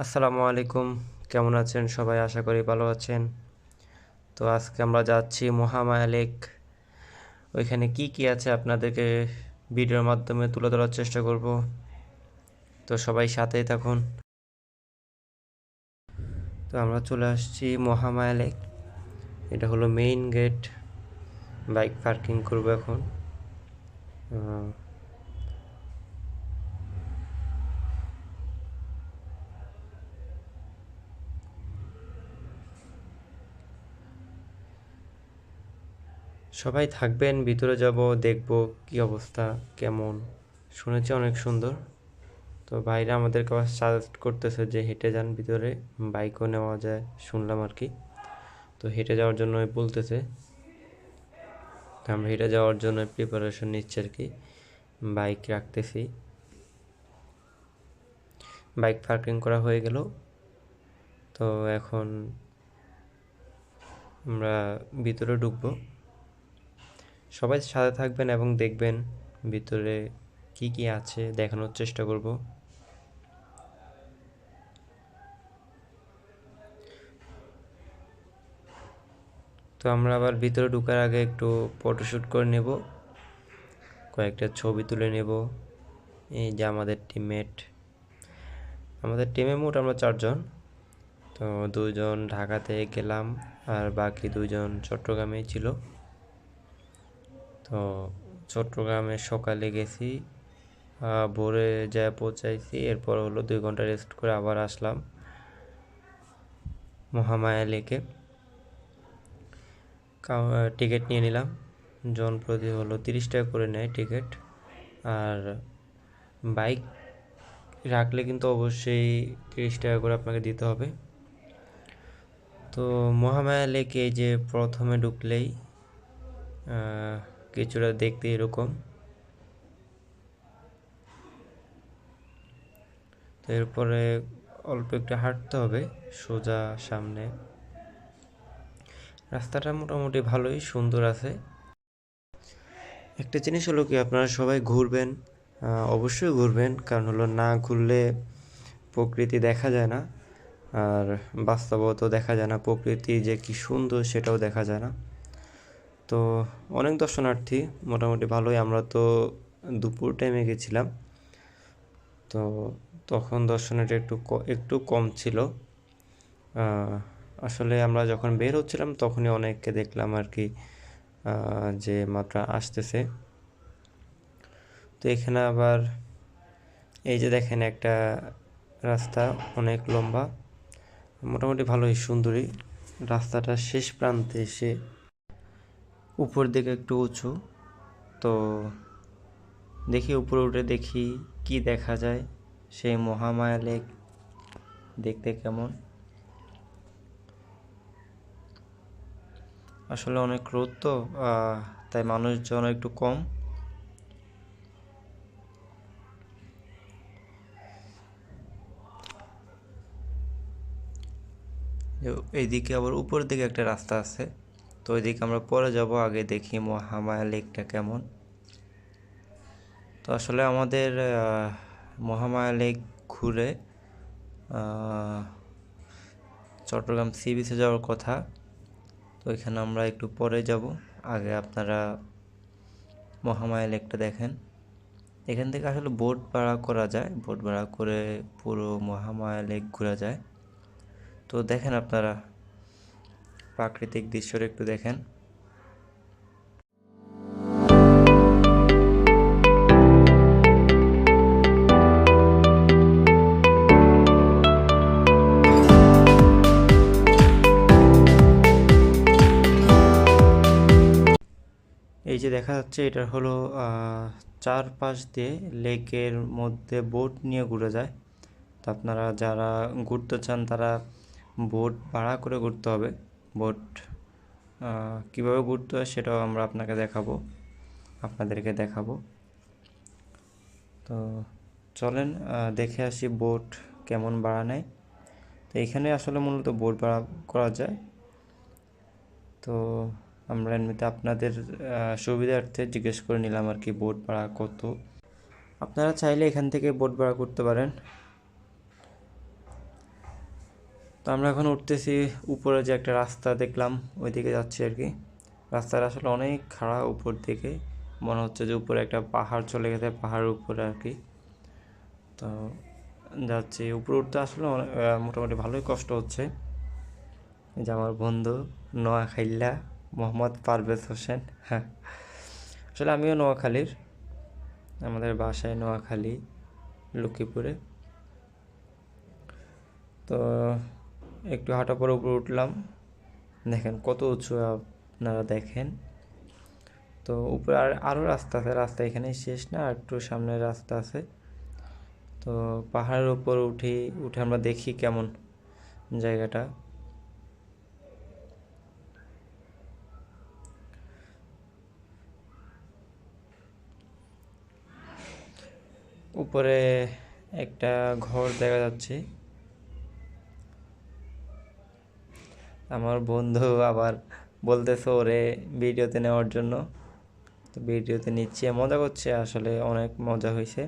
আসসালামু আলাইকুম। কেমন আছেন সবাই? আশা করি ভালো আছেন। তো আজকে আমরা যাচ্ছি মহামায়া লেক ওইখানে কি কি আছে আপনাদেরকে ভিডিওর মাধ্যমে তুলে ধরার চেষ্টা করব। তো সবাই সাথেই থাকুন। তো আমরা চলে আসছি মহামায়া লেক এটা হলো মেইন গেট বাইক পার্কিং করব এখন। সবাই থাকবেন, ভিতরে যাব, দেখব কি অবস্থা, কেমন। শুনেছি অনেক সুন্দর। তো ভাইরা আমাদেরকে আবার সাজেস্ট করতেছে যে হেঁটে যান ভিতরে বাইকও নেওয়া যায়, শুনলাম আর কি। তো হেঁটে যাওয়ার জন্য বলতেছে। আমরা হেঁটে যাওয়ার জন্য প্রিপারেশন নিচ্ছি আর কি। বাইক রাখতেছি। বাইক পার্কিং করা হয়ে গেল। তো এখন আমরা ভিতরে ঢুকবো। সবাই সাথে থাকবেন এবং দেখবেন ভিতরে কি কি আছে, দেখানোর চেষ্টা করব। তো আমরা আবার ভিতরে ঢুকার আগে একটু ফটোশ্যুট করে নেব। কয়েকটা ছবি তুলে নেব। এই যে আমাদের টিমমেট আমাদের টিমে মোট আমরা চারজন। তো দুজন ঢাকাতে গেলাম আর বাকি দুজন চট্টগ্রামেই ছিল। তো চট্টগ্রামে সকালে গেছি ভোরে যা পৌঁছাইছি, এরপর হলো দুই ঘণ্টা রেস্ট করে আবার আসলাম মহামায়া লেকে। টিকিট নিয়ে নিলাম, জন প্রতি হলো তিরিশ টাকা করে নেয় টিকিট আর বাইক রাখলে কিন্তু অবশ্যই তিরিশ টাকা করে আপনাকে দিতে হবে। তো মহামায়া লেকে যে প্রথমে ঢুকলেই কিছুটা দেখতে এরকম। এরপরে অল্প একটু হাঁটতে হবে, সোজা সামনে। রাস্তাটা মোটামুটি ভালোই সুন্দর আছে। একটা জিনিস হলো কি, আপনারা সবাই ঘুরবেন অবশ্যই ঘুরবেন, কারণ হলো না ঘুরলে প্রকৃতি দেখা যায় না, আর বাস্তবত দেখা যায় না, প্রকৃতি যে কি সুন্দর সেটাও দেখা যায় না। তো অনেক দর্শনার্থী, মোটামুটি ভালোই। আমরা তো দুপুর টাইমে গেছিলাম। তো তখন দর্শনার্থী একটু একটু কম ছিল। আসলে আমরা যখন বের হচ্ছিলাম, তখনই অনেককে দেখলাম আর কি যে মাত্রা আসতেছে। তো এখানে আবার এই যে দেখেন একটা রাস্তা অনেক লম্বা, মোটামুটি ভালোই সুন্দরী। রাস্তাটা শেষ প্রান্তে এসে উপর দিকে একটু উঁচু। তো দেখি উপরে উঠে দেখি কি দেখা যায়। সেই মহামায়া লেক দেখতে কেমন। আসলে অনেক রোদ তো তাই মানুষজন একটু কম। এইদিকে আবার উপরের দিকে একটা রাস্তা আছে। তো ওইদিকে আমরা পরে যাব, আগে দেখি মহামায়া লেকটা কেমন। তো আসলে আমাদের মহামায়া লেক ঘুরে চট্টগ্রাম সি বিচে যাওয়ার কথা। তো এখানে আমরা একটু পরে যাব, আগে আপনারা মহামায়া লেকটা দেখেন। এখান থেকে আসলে বোট ভাড়া করা যায়, বোট ভাড়া করে পুরো মহামায়া লেক ঘোরা যায়। তো দেখেন আপনারা প্রাকৃতিক দৃশ্যটা একটু দেখেন। এই যে দেখা যাচ্ছে, এটা হলো চারপাশ দিয়ে লেকের মধ্যে বোট নিয়ে ঘুরে যায়। তো আপনারা যারা ঘুরতে চান, তারা বোট ভাড়া করে ঘুরতে হবে। বোট কীভাবে ঘুরতে হয় সেটাও আমরা আপনাকে দেখাবো, আপনাদেরকে দেখাবো। তো চলেন দেখে আসি বোট কেমন ভাড়া নেয় তো এখানে আসলে মূলত বোট ভাড়া করা যায়। তো আমরা এমনিতে আপনাদের সুবিধার্থে জিজ্ঞেস করে নিলাম আর কি বোট ভাড়া কত। আপনারা চাইলে এখান থেকে বোট ভাড়া করতে পারেন। তো আমরা এখন উঠতেছি উপরে যে একটা রাস্তা দেখলাম, ওইদিকে যাচ্ছি আর কি। রাস্তাটা আসলে অনেক খাড়া উপর দিকে। মনে হচ্ছে যে উপরে একটা পাহাড় চলে গেছে, পাহাড়ের উপরে আর কি। তো যাচ্ছি। উপরে উঠতে আসলে মোটামুটি ভালোই কষ্ট হচ্ছে। যে আমার বন্ধু নোয়াখাইল্লা মোহাম্মদ পারভেজ হোসেন। হ্যাঁ। আসলে আমিও নোয়াখালীর। আমাদের বাসায় নোয়াখালী, লক্ষ্মীপুরে। তো একটু হাঁটা পরে উপরে উঠলাম। দেখেন কত উঁচু আপনারা দেখেন। তো উপরে আর আরও রাস্তা আছে, রাস্তা এখানেই শেষ না, আর একটু সামনে রাস্তা আছে। তো পাহাড়ের উপর উঠি, উঠে আমরা দেখি কেমন জায়গাটা। উপরে একটা ঘর দেখা যাচ্ছে। আমার বন্ধু আবার বলতেছে ওরে ভিডিওতে নেওয়ার জন্য। তো ভিডিওতে নিচ্ছে, মজা করছে, আসলে অনেক মজা হয়েছে।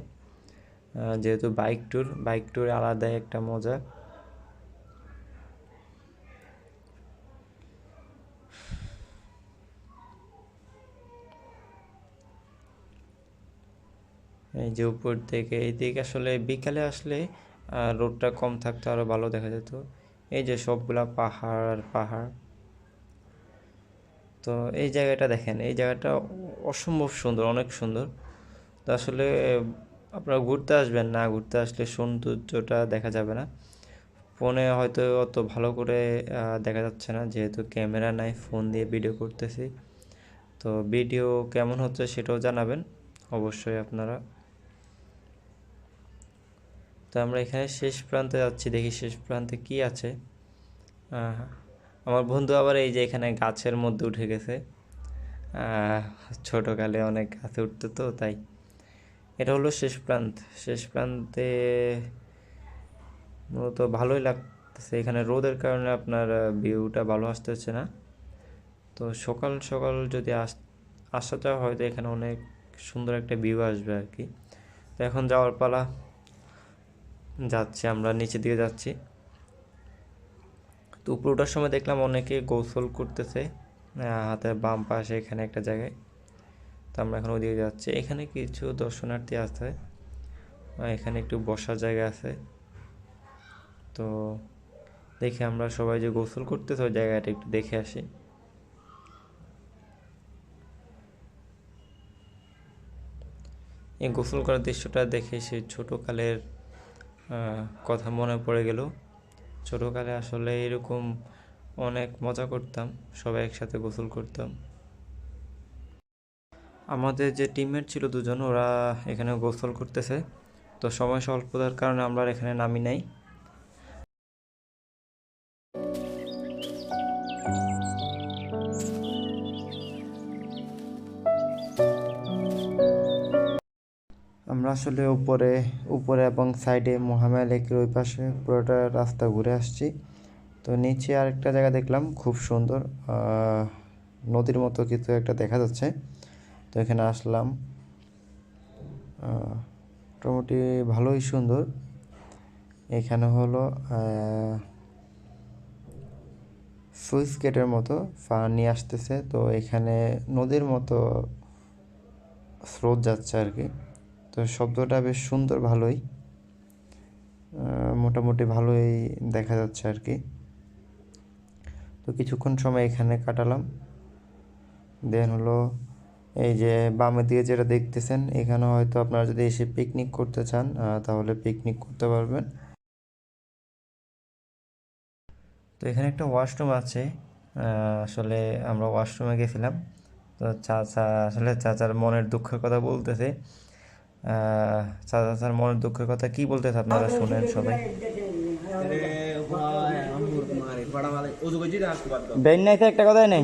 যেহেতু বাইক ট্যুর বাইক ট্যুর আলাদাই একটা মজা। এই যে উপর থেকে, এই এইদিকে আসলে বিকালে আসলে রোদটা কম থাকতো, আরও ভালো দেখা যেত। এই যে সবগুলা পাহাড় আর পাহাড়। তো এই জায়গাটা দেখেন, এই জায়গাটা অসম্ভব সুন্দর, অনেক সুন্দর। তো আসলে, আপনারা ঘুরতে আসবেন, না ঘুরতে আসলে সৌন্দর্যটা দেখা যাবে না। ফোনে হয়তো অত ভালো করে দেখা যাচ্ছে না, যেহেতু ক্যামেরা নাই, ফোন দিয়ে ভিডিও করতেছি। তো ভিডিও কেমন হচ্ছে সেটাও জানাবেন, অবশ্যই আপনারা। তো আমরা এখানে শেষ প্রান্তে যাচ্ছি, দেখি শেষ প্রান্তে কি আছে। আমার বন্ধু আবার এই যে এখানে গাছের মধ্যে উঠে গেছে। ছোটোকালে অনেক গাছে উঠতো তো, তাই। এটা হলো শেষ প্রান্ত। শেষ প্রান্তে মূলত ভালোই লাগতেছে। এখানে রোদের কারণে আপনার ভিউটা ভালো আসতে হচ্ছে না। তো সকাল সকাল যদি আস, আসা যাওয়া হয়, তো এখানে অনেক সুন্দর একটা ভিউ আসবে আর কি। তো এখন যাওয়ার পালা। যাচ্ছি, আমরা নিচের দিকে যাচ্ছি। তো উপরে ওঠার সময় দেখলাম অনেকে গোসল করতেছে হাতের বাম পাশে এখানে একটা জায়গায়। তো আমরা এখন ওদিকে যাচ্ছি। এখানে কিছু দর্শনার্থী আছে এখানে একটু বসার জায়গা আছে। তো দেখে আমরা সবাই যে গোসল করতেছে, ওই জায়গাটা একটু দেখে আসি। এই গোসল করার দৃশ্যটা দেখে সেই ছোটোকালের কথা মনে পড়ে গেল। ছোটোকালে আসলে এরকম অনেক মজা করতাম, সবাই একসাথে গোসল করতাম। আমাদের যে টিমের ছিল দুজন, ওরা এখানে গোসল করতেছে। তো সময় স্বল্পতার কারণে আমরা এখানে নামি নাই। আমরা আসলে উপরে উপরে এবং সাইডে মহামায়া লেকের ওই পাশে পুরোটা রাস্তা ঘুরে আসছি। তো নিচে আরেকটা জায়গা দেখলাম, খুব সুন্দর। নদীর মতো কিছু একটা দেখা যাচ্ছে। তো এখানে আসলাম। মোটামুটি ভালোই সুন্দর। এখানে হলো সুইচ গেটের মতো পানি আসতেছে। তো এখানে নদীর মতো স্রোত যাচ্ছে আর কি। তো শব্দটা বেশ সুন্দর, ভালোই। মোটামুটি ভালোই দেখা যাচ্ছে আর কি। তো কিছুক্ষণ সময় এখানে কাটালাম। দেন হলো এই যে বামের দিকে যেটা দেখতেছেন এখানে হয়তো আপনারা যদি এসে পিকনিক করতে চান তাহলে পিকনিক করতে পারবেন। তো এখানে একটা ওয়াশরুম আছে। আসলে আমরা ওয়াশরুমে গেছিলাম। তো চাচা, আসলে চাচার মনের দুঃখের কথা বলতেছে। আহ, চাচার মনের দুঃখের কথা কি বলতেছে আপনারা শুনেন সবাই বেন নাই একটা কথাই নেই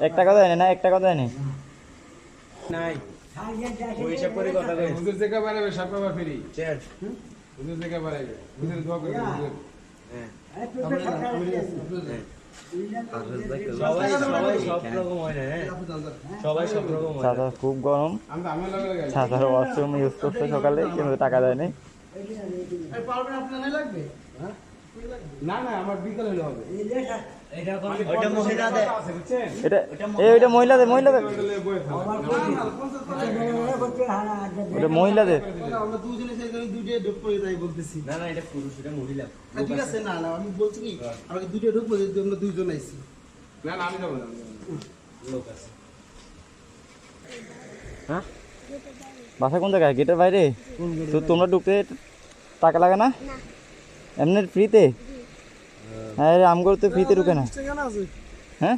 লই কথা না একটা কথাই নেই একটা নেই হিসাব করে কথা থেকে বাড়াবে সাপ বাবা ফেরি হুজুর থেকে বাড়াবে হুজুর দোয়া করবে হুজুর হ্যাঁ এই তো সরকার আছে। হ্যাঁ সবাই সবাই সব রকম হয় না হ্যাঁ সবাই সব রকম হয় না। চাচা খুব গরম ছাতার ওয়াশরুম ইউজ করছে সকালে কিন্তু টাকা দেয়নি না না আমার বিকেল হলে হবে এটা মহিলাদের। মহিলাদের। ওটা মহিলাদের। আমরা দুজনে সেখানে দুইটাই ঢুকবো তাই বলতেছি। না না এটা পুরুষ এটা মহিলা। না, ঠিক আছে না না আমি বলছি কি আমাকে দুইটাই ঢুকবো যদি আমরা দুইজন আইছি না না আমি যাব না লোক আছে। বাসা কোন জায়গায়? গেটের বাইরে? তো তোমরা ঢুকতে টাকা লাগে না? এমনি ফ্রিতে হ্যাঁ রে, আমগর তো ফ্রিতে ঢুকে না। হ্যাঁ?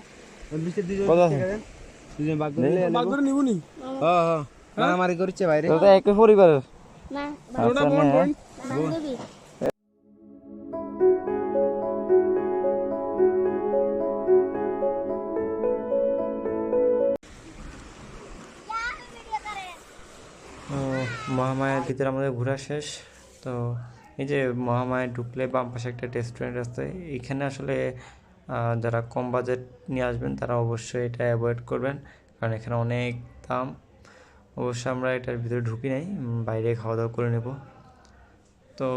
হ্যাঁ হ্যাঁ। মারামারি করছে বাইরে তো তো একই পরিবারের। না আচ্ছা হ্যাঁ। মহামায়ার ভিতরে আমাদের ঘোরা শেষ তো এই যে মহামায়ায় ঢুকলে বাম পাশে একটা রেস্টুরেন্ট আছে, এখানে আসলে যারা কম বাজেট নিয়ে আসবেন তারা অবশ্যই এটা অ্যাভয়েড করবেন, কারণ এখানে অনেক দাম। অবশ্য আমরা এটার ভিতরে ঢুকি নাই বাইরে খাওয়া দাওয়া করে নেব। তো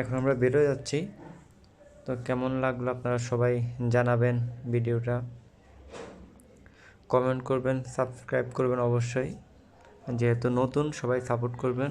এখন আমরা বেরোয় যাচ্ছি। তো কেমন লাগল আপনারা সবাই জানাবেন ভিডিওটা। কমেন্ট করবেন সাবস্ক্রাইব করবেন অবশ্যই। যেহেতু নতুন, সবাই সাপোর্ট করবেন।